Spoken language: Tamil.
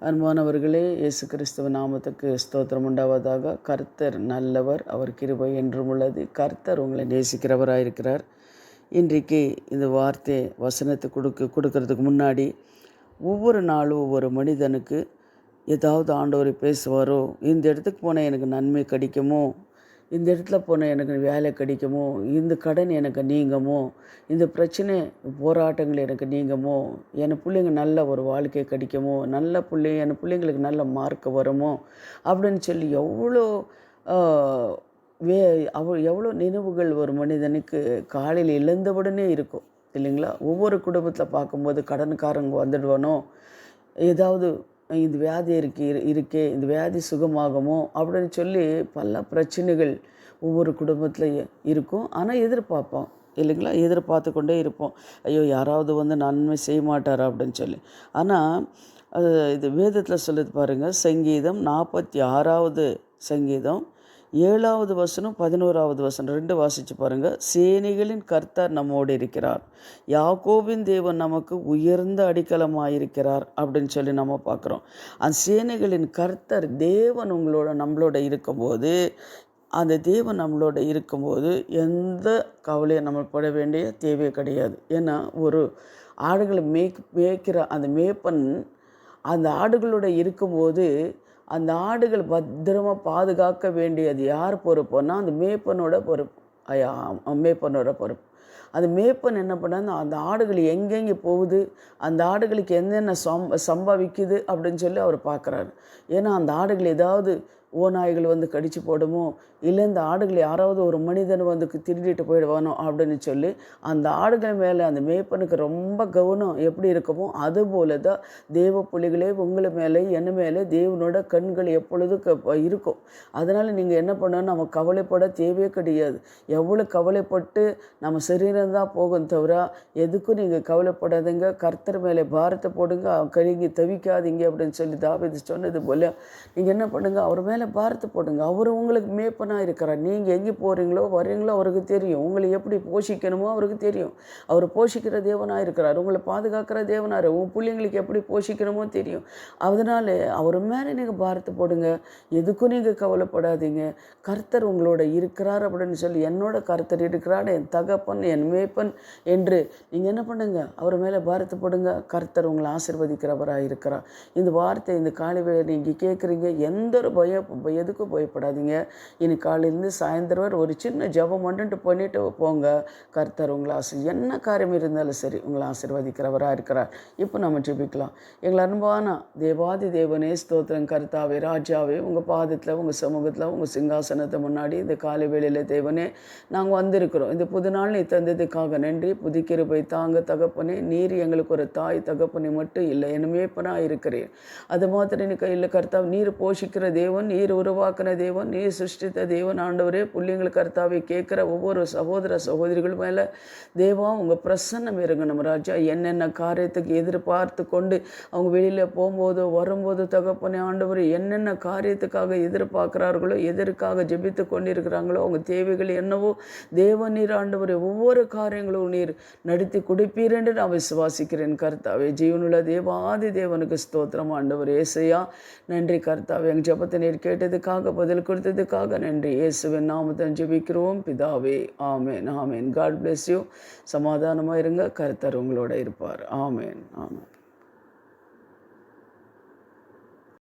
அன்பானவர்களே இயேசு கிறிஸ்துவ நாமத்துக்கு ஸ்தோத்திரம் உண்டாவதாக. கர்த்தர் நல்லவர் அவர் கிருபை என்றும் உள்ளது. கர்த்தர் உங்களை நேசிக்கிறவராக இருக்கிறார் இன்றைக்கு இந்த வார்த்தை வசனத்தை கொடுக்க கொடுக்கறதுக்கு முன்னாடி ஒவ்வொரு நாளும் ஒவ்வொரு மனிதனுக்கு ஏதாவது ஆண்டவர் பேசுவாரோ இந்த இடத்துக்கு போனால் எனக்கு நன்மை கிடைக்குமோ இந்த இடத்துல போனால் எனக்கு வேலை கிடைக்குமோ? இந்த கடன் எனக்கு நீங்குமோ? இந்த பிரச்சனை போராட்டங்கள் எனக்கு நீங்குமோ? என் பிள்ளைங்க நல்ல ஒரு வாழ்க்கை கிடைக்குமோ? நல்ல பிள்ளை என் பிள்ளைங்களுக்கு நல்ல மார்க் வருமோ? அப்படின்னு சொல்லி எவ்வளோ வே அவ எவ்வளோ நினைவுகள் ஒரு மனிதனுக்கு காலையில் எழுந்தவுடனே இருக்கும் இல்லைங்களா? ஒவ்வொரு குடும்பத்தில் பார்க்கும்போது கடன்காரங்க வந்துடுவானோ? ஏதாவது இந்த வியாதி இருக்கு இரு- இருக்கே இந்த வியாதி சுகமாகுமோ அப்படின்னு சொல்லி பல பிரச்சனைகள் ஒவ்வொரு குடும்பத்தில் இருக்கும். ஆனால் எதிர்பார்ப்போம். இல்லைங்களா? எதிர்பார்த்து கொண்டே இருப்போம். ஐயோ யாராவது வந்து நன்மை செய்ய மாட்டாரா அப்படின்னு சொல்லி. ஆனால் அது இது வேதத்தில் சொல்லுது பாருங்கள் சங்கீதம் நாற்பத்தி ஆறாவது சங்கீதம். ஏழாவது வசனம் பதினோராவது வசனம் ரெண்டு வாசித்து பாருங்கள் சேனைகளின் கர்த்தர் நம்மோடு இருக்கிறார். யாக்கோபின் தேவன் நமக்கு உயர்ந்த அடிக்கலமாயிருக்கிறார் அப்படின்னு சொல்லி நம்ம பார்க்குறோம். அந்த சேனைகளின் கர்த்தர் தேவன் உங்களோட நம்மளோட இருக்கும்போது அந்த தேவன் நம்மளோட இருக்கும்போது எந்த கவலையும் நம்ம பட வேண்டிய தேவையே கிடையாது. ஏன்னா ஒரு ஆடுகளை மேய்க் மேய்க்கிற அந்த மேய்ப்பன் அந்த ஆடுகளோட இருக்கும்போது அந்த ஆடுகள் பத்திரமா பாதுகாக்க வேண்டியது யார் பொறுப்புன்னா அந்த மேய்ப்பனோட பொறுப்பு. ஐயா, மேய்ப்பனோட பொறுப்பு. அந்த மேய்ப்பன் என்ன பண்ணாங்க அந்த ஆடுகள் எங்கெங்கே போகுது அந்த ஆடுகளுக்கு என்னென்ன சம் சம்பவிக்குது அப்படின்னு சொல்லி அவர் பார்க்குறாரு ஏன்னா அந்த ஆடுகள் ஏதாவது ஓநாய்கள் வந்து கடித்து போடுமோ? இல்லை இந்த ஆடுகள் யாராவது ஒரு மனிதன் வந்து திருடிட்டு போயிடுவானோ அப்படின்னு சொல்லி அந்த ஆடுகள் மேலே அந்த மேய்ப்பனுக்கு ரொம்ப கவனம் எப்படி இருக்குமோ அதுபோல தான் தேவ புலிகளே உங்களை மேலே என்ன மேலே தேவனோட கண்கள் எப்பொழுதும் க- இருக்கும். அதனால் நீங்கள் என்ன பண்ணணும் நம்ம கவலைப்பட தேவையே கிடையாது. எவ்வளோ கவலைப்பட்டு நம்ம சரீரம் தான் போகும் தவிர எதுக்கும் நீங்கள் கவலைப்படாதீங்க. கர்த்தர் மேலே பாரத்தை போடுங்க. கழுகி தவிக்காதீங்க அப்படின்னு சொல்லி தாவீது சொன்னது போல நீங்கள் என்ன பண்ணுங்கள் அவர் மேலே மேலே பாரத்தை போடுங்க. அவர் உங்களுக்கு மேப்பனாக இருக்கிறார். நீங்கள் எங்கே போகிறீங்களோ வர்றீங்களோ அவருக்கு தெரியும். உங்களை எப்படி போஷிக்கணுமோ அவருக்கு தெரியும். அவர் போஷிக்கிற தேவனாக இருக்கிறார். உங்களை பாதுகாக்கிற தேவனார். உன் பிள்ளைங்களுக்கு எப்படி போஷிக்கணுமோ தெரியும். அதனால் அவர் மேலே நீங்கள் பாரத்தை போடுங்க. எதுக்கும் நீங்கள் கவலைப்படாதீங்க. கர்த்தர் உங்களோட இருக்கிறார் அப்படின்னு சொல்லி என்னோட கர்த்தர் இருக்கிறார். என் தகப்பன் என் மேப்பன் என்று நீங்கள் என்ன பண்ணுங்கள் அவர் மேலே பாரத்தை போடுங்க. கர்த்தர் உங்களை ஆசிர்வதிக்கிறவராக இருக்கிறார் இந்த வார்த்தை இந்த காலை வேலை நீங்கள் கேட்குறீங்க. எந்த ஒரு பயம் எதுக்கும் பயப்படாதீங்க. இனி காலையிலேருந்து சாயந்தரம் வரை ஒரு சின்ன ஜெபம் மட்டும் பண்ணிட்டு போங்க. கர்த்தர் உங்களை ஆசி என்ன காரியம் இருந்தாலும் சரி உங்களை ஆசீர்வதிக்கிறவராக இருக்கிறார். இப்போ நம்ம ஜெபிக்கலாம். எங்களை அன்பானா தேவாதி தேவனே ஸ்தோத்திரம். கர்த்தாவே ராஜாவே உங்கள் பாதத்தில் உங்கள் சமூகத்தில் உங்கள் சிங்காசனத்தை முன்னாடி இந்த காலை வேளையில் தேவனே நாங்கள் வந்திருக்கிறோம். இந்த புது நாள் நீ தந்ததுக்காக நன்றி. புதுக்கிருபை தாங்க தகப்பனே நீர் எங்களுக்கு ஒரு தாய் தகப்பனை மட்டும் இல்லை என்னமே நான் இருக்கிறேன். அது மாத்திரம் எனக்கு இல்லை கர்த்தா நீர் போஷிக்கிற தேவன் நீர் உருவாக்கின தேவன் நீர் சிருஷ்டித்த தேவன் ஆண்டவரே பிள்ளைங்கள் கர்த்தாவை கேட்குற ஒவ்வொரு சகோதர சகோதரிகள் மேலே தேவா உங்கள் பிரசன்னம் இருங்கணும் ராஜா. என்னென்ன காரியத்துக்கு எதிர்பார்த்து கொண்டு அவங்க வெளியில் போகும்போதோ வரும்போது தகப்பனே ஆண்டவர் என்னென்ன காரியத்துக்காக எதிர்பார்க்குறார்களோ எதற்காக ஜெபித்து கொண்டிருக்கிறாங்களோ அவங்க தேவைகள் என்னவோ தேவ நீர் ஆண்டவர் ஒவ்வொரு காரியங்களும் நீர் நடத்தி கொடுப்பீர் என்று நான் விசுவாசிக்கிறேன் கர்த்தாவே. ஜீவனுள்ள தேவாதி தேவனுக்கு ஸ்தோத்திரம் ஆண்டவர். ஏசையா நன்றி கர்த்தாவே. எங்கள் ஜெபத்தை நீர் கேட்டதுக்காக பதில் கொடுத்ததுக்காக நன்றி. இயேசுவின் நாமத்தை ஜெபிக்கிறோம். பிதாவே ஆமேன் ஆமேன். காட் பிளெஸ் யூ சமாதானமாக இருங்க. கருத்தர் உங்களோட இருப்பார். ஆமேன் ஆமேன்.